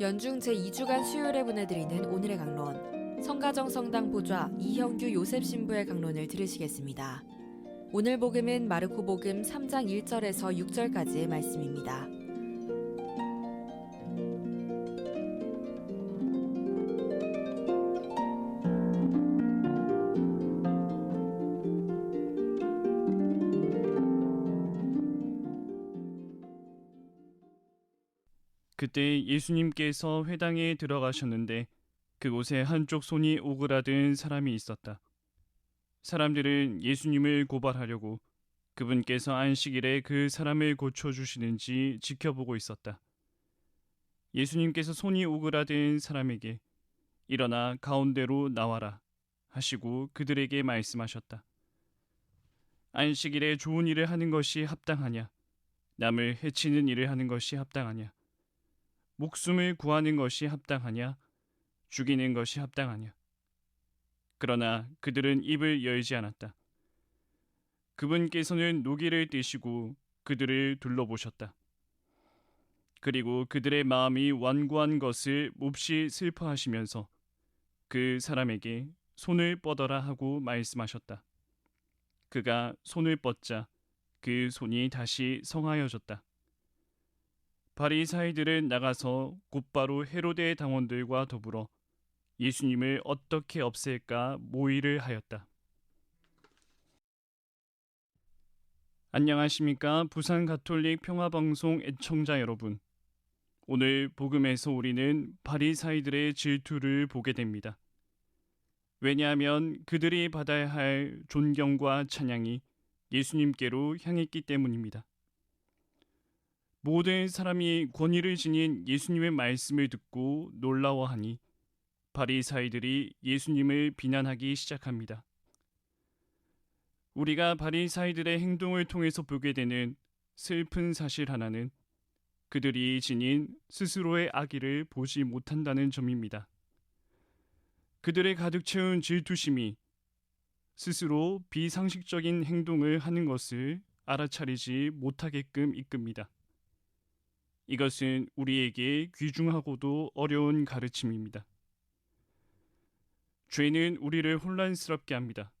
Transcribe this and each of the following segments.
연중 제2주간 수요일에 보내드리는 오늘의 강론. 성가정 성당 보좌 이형규 요셉 신부의 강론을 들으시겠습니다. 오늘 복음은 마르코 복음 3장 1절에서 6절까지의 말씀입니다. 그때 예수님께서 회당에 들어가셨는데 그곳에 한쪽 손이 오그라든 사람이 있었다. 사람들은 예수님을 고발하려고 그분께서 안식일에 그 사람을 고쳐주시는지 지켜보고 있었다. 예수님께서 손이 오그라든 사람에게 일어나 가운데로 나와라 하시고 그들에게 말씀하셨다. 안식일에 좋은 일을 하는 것이 합당하냐? 남을 해치는 일을 하는 것이 합당하냐? 목숨을 구하는 것이 합당하냐? 죽이는 것이 합당하냐? 그러나 그들은 입을 열지 않았다. 그분께서는 노기를 떼시고 그들을 둘러보셨다. 그리고 그들의 마음이 완고한 것을 몹시 슬퍼하시면서 그 사람에게 손을 뻗어라 하고 말씀하셨다. 그가 손을 뻗자 그 손이 다시 성하여졌다. 바리사이들은 나가서 곧바로 헤로데 당원들과 더불어 예수님을 어떻게 없앨까 모의를 하였다. 안녕하십니까 부산 가톨릭 평화방송 애청자 여러분. 오늘 복음에서 우리는 바리사이들의 질투를 보게 됩니다. 왜냐하면 그들이 받아야 할 존경과 찬양이 예수님께로 향했기 때문입니다. 모든 사람이 권위를 지닌 예수님의 말씀을 듣고 놀라워하니 바리사이들이 예수님을 비난하기 시작합니다. 우리가 바리사이들의 행동을 통해서 보게 되는 슬픈 사실 하나는 그들이 지닌 스스로의 악의를 보지 못한다는 점입니다. 그들의 가득 채운 질투심이 스스로 비상식적인 행동을 하는 것을 알아차리지 못하게끔 이끕니다. 이것은 우리에게 귀중하고도 어려운 가르침입니다. 죄는 우리를 혼란스럽게 합니다.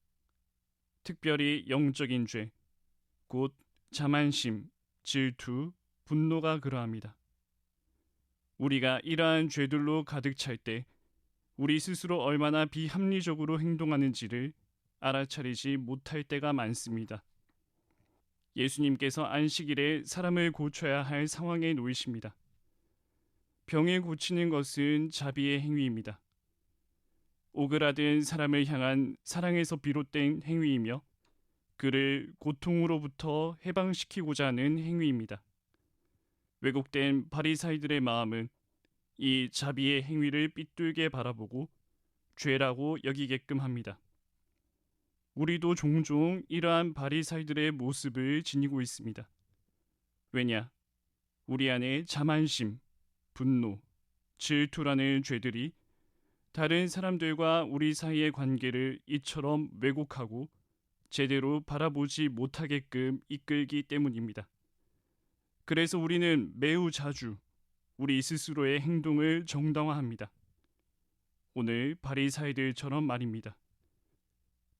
특별히 영적인 죄, 곧 자만심, 질투, 분노가 그러합니다. 우리가 이러한 죄들로 가득 찰 때 우리 스스로 얼마나 비합리적으로 행동하는지를 알아차리지 못할 때가 많습니다. 예수님께서 안식일에 사람을 고쳐야 할 상황에 놓이십니다. 병을 고치는 것은 자비의 행위입니다. 오그라든 사람을 향한 사랑에서 비롯된 행위이며 그를 고통으로부터 해방시키고자 하는 행위입니다. 왜곡된 바리사이들의 마음은 이 자비의 행위를 삐뚤게 바라보고 죄라고 여기게끔 합니다. 우리도 종종 이러한 바리사이들의 모습을 지니고 있습니다. 왜냐? 우리 안에 자만심, 분노, 질투라는 죄들이 다른 사람들과 우리 사이의 관계를 이처럼 왜곡하고 제대로 바라보지 못하게끔 이끌기 때문입니다. 그래서 우리는 매우 자주 우리 스스로의 행동을 정당화합니다. 오늘 바리사이들처럼 말입니다.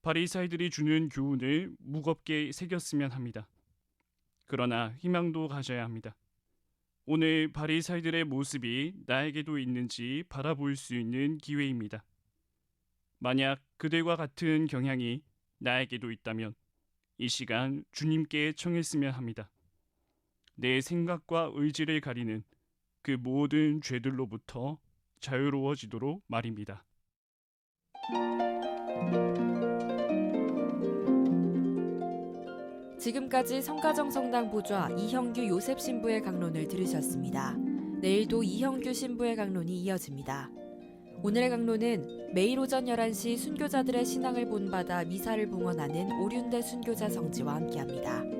바리사이들이 주는 교훈을 무겁게 새겼으면 합니다. 그러나 희망도 가져야 합니다. 오늘 바리사이들의 모습이 나에게도 있는지 바라볼 수 있는 기회입니다. 만약 그들과 같은 경향이 나에게도 있다면 이 시간 주님께 청했으면 합니다. 내 생각과 의지를 가리는 그 모든 죄들로부터 자유로워지도록 말입니다. 지금까지 성가정 성당 보좌 이형규 요셉 신부의 강론을 들으셨습니다. 내일도 이형규 신부의 강론이 이어집니다. 오늘의 강론은 매일 오전 11시 순교자들의 신앙을 본받아 미사를 봉헌하는 오륜대 순교자 성지와 함께합니다.